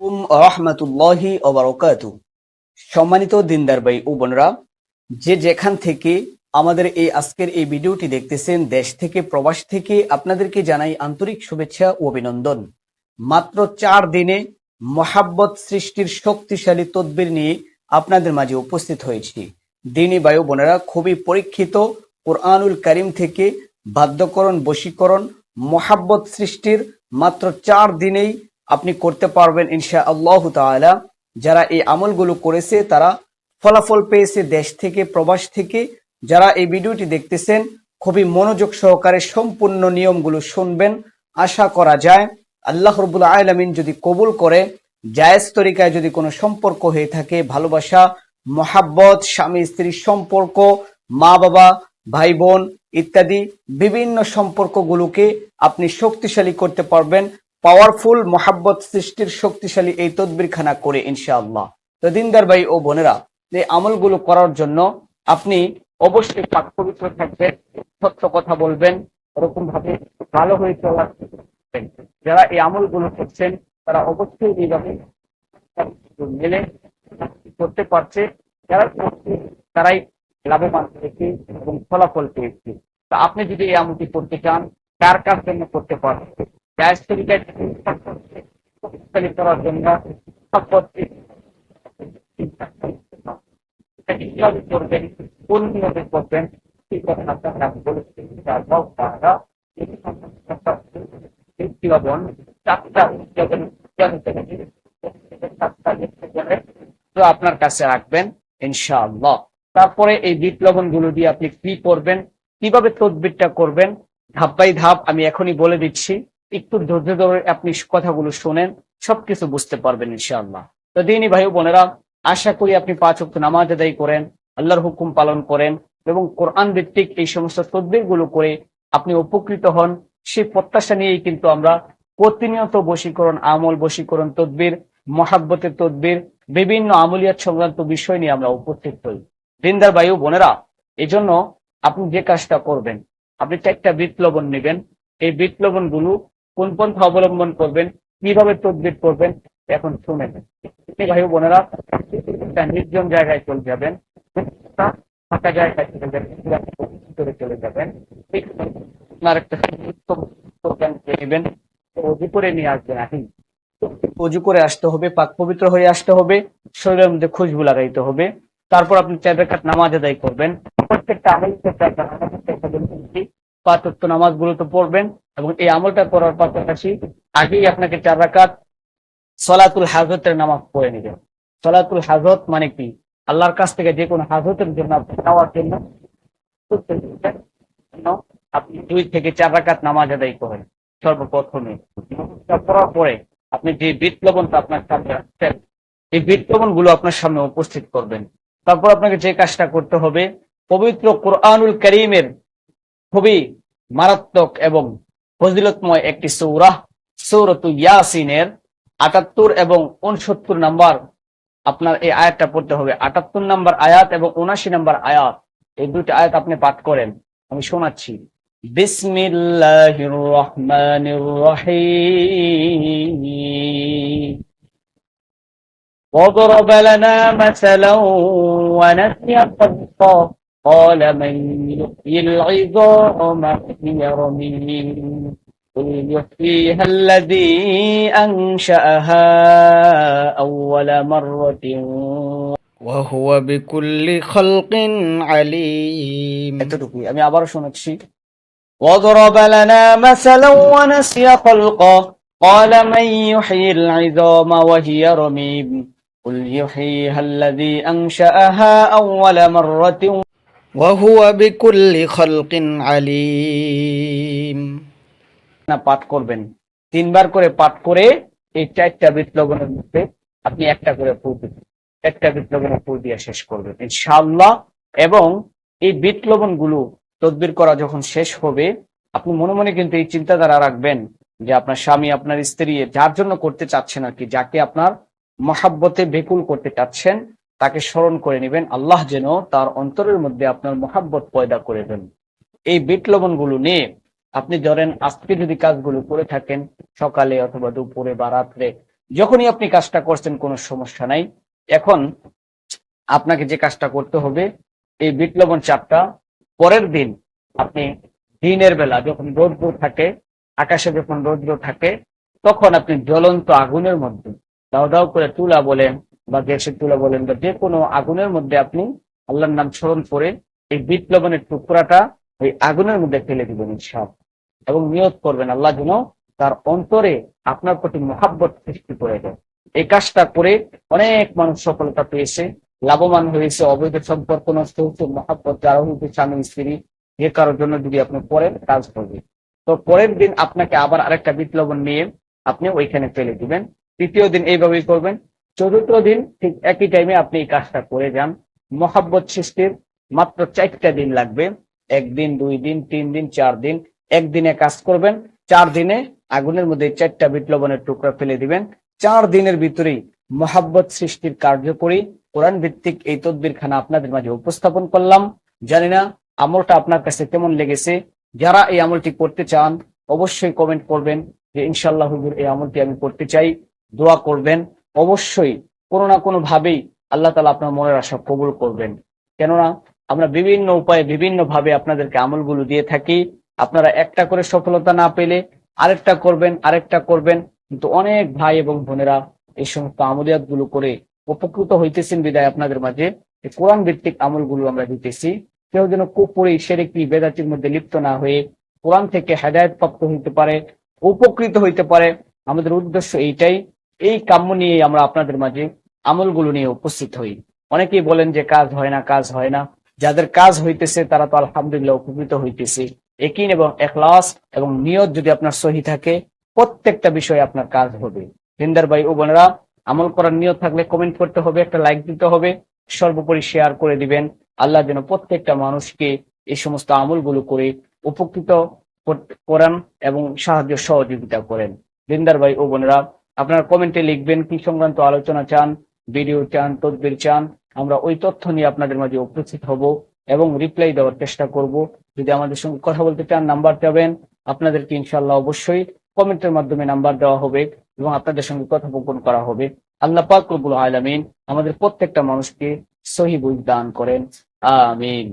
আলাইকুম রহমতুল্লাহি ওবরকাত সম্মানিত দিনদার ভাই ও বোনরা, যে যেখান থেকে আমাদের এই আজকের এই ভিডিওটি দেখতেছেন, দেশ থেকে, প্রবাস থেকে, আপনাদেরকে জানাই আন্তরিক শুভেচ্ছা ও অভিনন্দন। মাত্র চার দিনে মহাব্বত সৃষ্টির শক্তিশালী তদবির নিয়ে আপনাদের মাঝে উপস্থিত হয়েছি। দিনী বায়ু বোনেরা, খুবই পরীক্ষিত কোরআনুল করিম থেকে বাধ্যকরণ, বশীকরণ, মহাব্বত সৃষ্টির মাত্র চার দিনেই আপনি করতে পারবেন ইনশা আল্লাহ তাআলা। যারা এই আমলগুলো করেছে, তারা ফলাফল পেয়েছে দেশ থেকে, প্রবাস থেকে। যারা এই ভিডিওটি দেখতেছেন, খুবই মনোযোগ সহকারে সম্পূর্ণ নিয়মগুলো শুনবেন। আশা করা যায়, আল্লাহ রবুল আলমিন যদি কবুল করে, জায়েজ তরিকায় যদি কোনো সম্পর্ক হয়ে থাকে, ভালোবাসা, মহাব্বত, স্বামী স্ত্রীর সম্পর্ক মা বাবা ভাই বোন ইত্যাদি বিভিন্ন সম্পর্কগুলোকে আপনি শক্তিশালী করতে পারবেন। পাওয়ারফুল মহাব্বত সৃষ্টির শক্তিশালী এই তদবিরখানা করে ইনশাআল্লাহ। তো দিনদার ভাই ও বোনেরা, এই আমলগুলো করার জন্য আপনি অবশ্যই পাক পবিত্র থাকবেন, সত্য কথা বলবেন ওরকম ভাবে ভালো হয়ে চলার যারা এই আমলগুলো করছেন, তারা অবশ্যই এইভাবে মেলে করতে পারছে। যারা করছে, তারাই লাভবান হয়েছে এবং ফলাফল পেয়েছে। তা আপনি যদি এই আমলটি করতে চান, কার কার জন্য করতে পারবেন? গ্যাস করার জন্য করবেন, কোন নিয়মে করবেন সেই বলেছি। তো আপনার কাছে রাখবেন, ইনশাআল্লাহ। তারপরে এই বিট লবণগুলো দিয়ে আপনি কি করবেন, কীভাবে তদবিরটা করবেন, ধাপ বাই ধাপ আমি এখনই বলে দিচ্ছি। একটু ধৈর্য ধরে আপনি কথাগুলো শোনেন, সবকিছু বুঝতে পারবেন ইনশাআল্লাহ। তো দিনই ভাই বোনেরা, আশা করি আপনি পাঁচ ওয়াক্ত নামাজ আদায় করেন, আল্লাহর হুকুম পালন করেন এবং কোরআন ভিত্তিক এই সমস্ত তদবিরগুলো করে আপনি উপকৃত হন। সেই প্রত্যাশা নিয়েই কিন্তু আমরা প্রতিনিয়ত বশীকরণ, আমল বশীকরণ তদবির, মহাব্বতের তদবির, বিভিন্ন আমলিয়াত সংক্রান্ত বিষয় নিয়ে আমরা উপস্থিত হই। দিনদার ভাই বোনেরা এই জন্য আপনি যে কাজটা করবেন, আপনি একটা বীট লবণ নেবেন। এই বীট লবণগুলো কোন পন্থা অবলম্বন করবেন, কীভাবে তদবির করবেন, এখন শুনে ভাই বোনেরা নির্জন জায়গায় চলে যাবেন ফাঁকা জায়গায় চলে যাবেন চলে যাবেন। আপনার একটা নেবেন অজু করে নিয়ে আসবেন আহি অজু করে আসতে হবে, পাক পবিত্র হয়ে আসতে হবে, শরীরের মধ্যে খুশবু লাগাইতে হবে। তারপর আপনি চার রেখাত নামাজ আদায় করবেন। প্রত্যেকটা পাঁচ ওয়াক্ত নামাজগুলো তো পড়বেন এবং এই আমলটা করার পাশাপাশি আগেই আপনাকে চার রাকাত সলাতুল হাজতের নামাজ পড়ে নেবেন। সলাতুল হাজত মানে কি? আল্লাহর কাছ থেকে যে কোনো হাজতের জন্য আপনি নেওয়ার জন্য আপনি দুই থেকে চার রাকাত নামাজ আদায় করেন সর্বপ্রথমে। পড়ার পরে আপনি যে বিপ্লবনটা আপনার সামনে আসছেন এই বিপ্লবনগুলো আপনার সামনে উপস্থিত করবেন। তারপর আপনাকে যে কাজটা করতে হবে, পবিত্র কোরআনুল করিমের খুবই মারাত্মক এবং ফজিলতময় একটি সৌরাহ সৌরতু ইয়াসিনের আটাত্তর এবং উনসত্তর নাম্বার আপনার এই আয়াতটা পড়তে হবে আটাত্তর নাম্বার আয়াত এবং উনাশি নাম্বার আয়াত এই দুইটা আয়াত আপনি পাঠ করেন আমি শোনাচ্ছি বিসমিল্লাহির রহমানির রহিম وضرب لنا مثلا ونسي خلقه قال من يحيي العظام وهي رميم قل يحييها الذي أنشأها أول مرة وهو بكل خلق عليم এতটুকুই আমি আবারও শোনাচ্ছি وضرب لنا مثلا ونسي خلقه قال من يحيي العظام وهي رميم قل يحييها الذي أنشأها أول مرة ওয়াহুয়া বিকুল্লি খলকিন আলিম। না, পাঠ করবেন। তিনবার করে পাঠ করে এই চারটা বিপ্লবনের মধ্যে আপনি একটা করে ফুল একটা বিপ্লবনের ফুল দিয়ে শেষ করবেন, ইনশাআল্লাহ। এবং এই বিপ্লবনগুলো তদবির করা যখন শেষ হবে, আপনি মনে মনে কিন্তু এই চিন্তাধারা রাখবেন যে আপনার স্বামী, আপনার স্ত্রী, যার জন্য করতে চাচ্ছেন আর কি, যাকে আপনার মহাব্বতে বেকুল করতে চাচ্ছেন তাকে স্মরণ করে নেবেন। আল্লাহ যেন তার অন্তরের মধ্যে আপনার মহাব্বত পয়দা করে দেন। এই বিপ্লবনগুলো নিয়ে আপনি ধরেন, আজকে যদি কাজগুলো করে থাকেন, সকালে অথবা দুপুরে বা রাত্রে, যখনই আপনি কাজটা করছেন, কোনো সমস্যা নাই। এখন আপনাকে যে কাজটা করতে হবে, এই বিট লবণ চাপটা পরের দিন আপনি দিনের বেলা যখন রৌদ্র থাকে, আকাশে যখন রৌদ্র থাকে, তখন আপনি জ্বলন্ত আগুনের মধ্যে দাও দাও করে তুলা বলেন বা গ্যাসের তুলা বলেন বা যে কোনো আগুনের মধ্যে আপনি আল্লাহর নাম স্মরণ করে এই বিট লবণের টুকরাটা ওই আগুনের মধ্যে ফেলে দিবেন সব এবং নিয়ত করবেন আল্লাহ যেন তার অন্তরে আপনার প্রতি মহাব্বত সৃষ্টি করে দেয়। এই কাজটা করে অনেক মানুষ সফলতা পেয়েছে, লাভবান হয়েছে, অবৈধ সম্পর্ক নষ্ট হচ্ছে মহাব্বত যারা হয়েছে স্বামী, স্ত্রী, যে কারোর জন্য যদি আপনি পরেন কাজ করবে তো পরের দিন আপনাকে আবার আরেকটা বিপ্লবন নিয়ে আপনি ওইখানে ফেলে দিবেন। তৃতীয় দিন এইভাবেই করবেন। চতুর্থ দিন, ঠিক একই টাইমে আপনি এই কাজটা করে যান। মহাব্বত সৃষ্টির মাত্র চারটা দিন লাগবে। একদিন, দুই দিন, তিন দিন, চার দিন, একদিনে কাজ করবেন। চার দিনে আগুনের মধ্যে চারটা বিপ্লবনের টুকরা ফেলে দিবেন। চার দিনের ভিতরেই মহাব্বত সৃষ্টির কার্যকরী কোরআন ভিত্তিক এই তদবির খানা আপনাদের মাঝে উপস্থাপন করলাম। জানি না আমলটা আপনার কাছে কেমন লেগেছে। যারা এই আমলটি করতে চান, অবশ্যই কমেন্ট করবেন যে ইনশাল্লাহ হুজুর, এই আমলটি আমি করতে চাই। দোয়া করবেন। অবশ্যই কোনো না কোনো ভাবেই আল্লাহ তালা আপনার মনের আশা কবুল করবেন। কেননা আমরা বিভিন্ন উপায়ে বিভিন্ন ভাবে আপনাদেরকে আমলগুলো দিয়ে থাকি। আপনারা একটা করে সফলতা না পেলে আরেকটা করবেন আরেকটা করবেন। কিন্তু অনেক ভাই এবং বোনেরা এই সমস্ত আমলিয়াতগুলো করে উপকৃত হইতেছেন বিদায় আপনাদের মাঝে। কোরআন ভিত্তিক আমলগুলো আমরা দিতেছি। কেউ যেন কুপুরি সেরেকি, বেদাতির মধ্যে লিপ্ত না হয়ে কোরআন থেকে হেদায়ত প্রাপ্ত হইতে পারে, উপকৃত হইতে পারে। আমাদের উদ্দেশ্য এইটাই এই কাম্য নিয়ে আমরা আপনাদের মাঝে আমলগুলো নিয়ে উপস্থিত হই। অনেকেই বলেন যে কাজ হয় না, কাজ হয় না। যাদের কাজ হইতেছে, তারা তো আলহামদুলিল্লাহ উপকৃত হইতেছে। একিন এবং একলাস এবং নিয়ত যদি আপনার সহি থাকে, প্রত্যেকটা বিষয়ে আপনার কাজ হবে। হিন্দার ভাই ও বোনেরা, আমল করার নিয়ত থাকলে কমেন্ট করতে হবে, একটা লাইক দিতে হবে, সর্বোপরি শেয়ার করে দিবেন। আল্লাহ যেন প্রত্যেকটা মানুষকে এই সমস্ত আমলগুলো করে উপকৃত কর- করেন এবং সাহায্য সহযোগিতা করেন। দিনদার ভাই ও বোনেরা আপনারা কমেন্টে লিখবেন কি সংক্রান্ত আলোচনা চান, ভিডিও চান, তদবির চান, আমরা ওই তথ্য নিয়ে আপনাদের মাঝে উপস্থিত হব এবং রিপ্লাই দেওয়ার চেষ্টা করব। যদি আমাদের সঙ্গে কথা বলতে চান নাম্বার দেবেন। আপনাদেরকে ইনশাল্লাহ অবশ্যই কমেন্টের মাধ্যমে নাম্বার দেওয়া হবে এবং আপনাদের সঙ্গে কথোপকথন করা হবে। আল্লাহ পাক রব্বুল আলামিন আমাদের প্রত্যেকটা মানুষকে সহি দান করেন। আমিন।